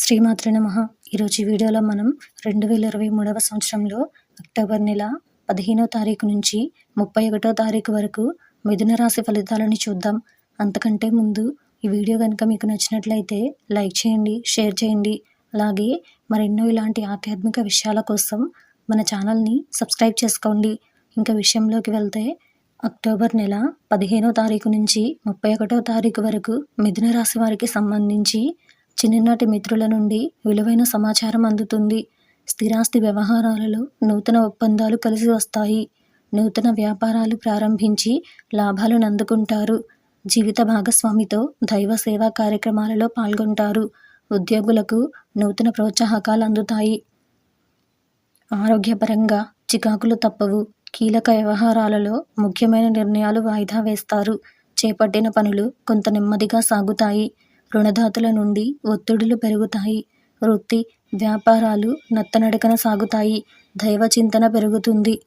శ్రీమాతృ నమ. ఈరోజు వీడియోలో మనం రెండు వేల ఇరవై మూడవ సంవత్సరంలో అక్టోబర్ నెల పదిహేనో తారీఖు నుంచి ముప్పై ఒకటో తారీఖు వరకు మిథున రాశి ఫలితాలను చూద్దాం. అంతకంటే ముందు ఈ వీడియో కనుక మీకు నచ్చినట్లయితే లైక్ చేయండి షేర్ చేయండి. అలాగే మరెన్నో ఇలాంటి ఆధ్యాత్మిక విషయాల కోసం మన ఛానల్ని సబ్స్క్రైబ్ చేసుకోండి. ఇంకా విషయంలోకి వెళ్తే అక్టోబర్ నెల పదిహేనో తారీఖు నుంచి ముప్పై ఒకటో తారీఖు వరకు మిథున రాశి వారికి సంబంధించి చిన్ననాటి మిత్రుల నుండి విలువైన సమాచారం అందుతుంది. స్థిరాస్తి వ్యవహారాలలో నూతన ఒప్పందాలు కలిసి వస్తాయి. నూతన వ్యాపారాలు ప్రారంభించి లాభాలను అందుకుంటారు. జీవిత భాగస్వామితో దైవ సేవా కార్యక్రమాలలో పాల్గొంటారు. ఉద్యోగులకు నూతన ప్రోత్సాహకాలు అందుతాయి. ఆరోగ్యపరంగా చికాకులు తప్పవు. కీలక వ్యవహారాలలో ముఖ్యమైన నిర్ణయాలు వాయిదా వేస్తారు. చేపట్టిన పనులు కొంత నెమ్మదిగా సాగుతాయి. రుణదాతల నుండి ఒత్తిడులు పెరుగుతాయి. వృత్తి వ్యాపారాలు నత్తనడకన సాగుతాయి. దైవ చింతన పెరుగుతుంది.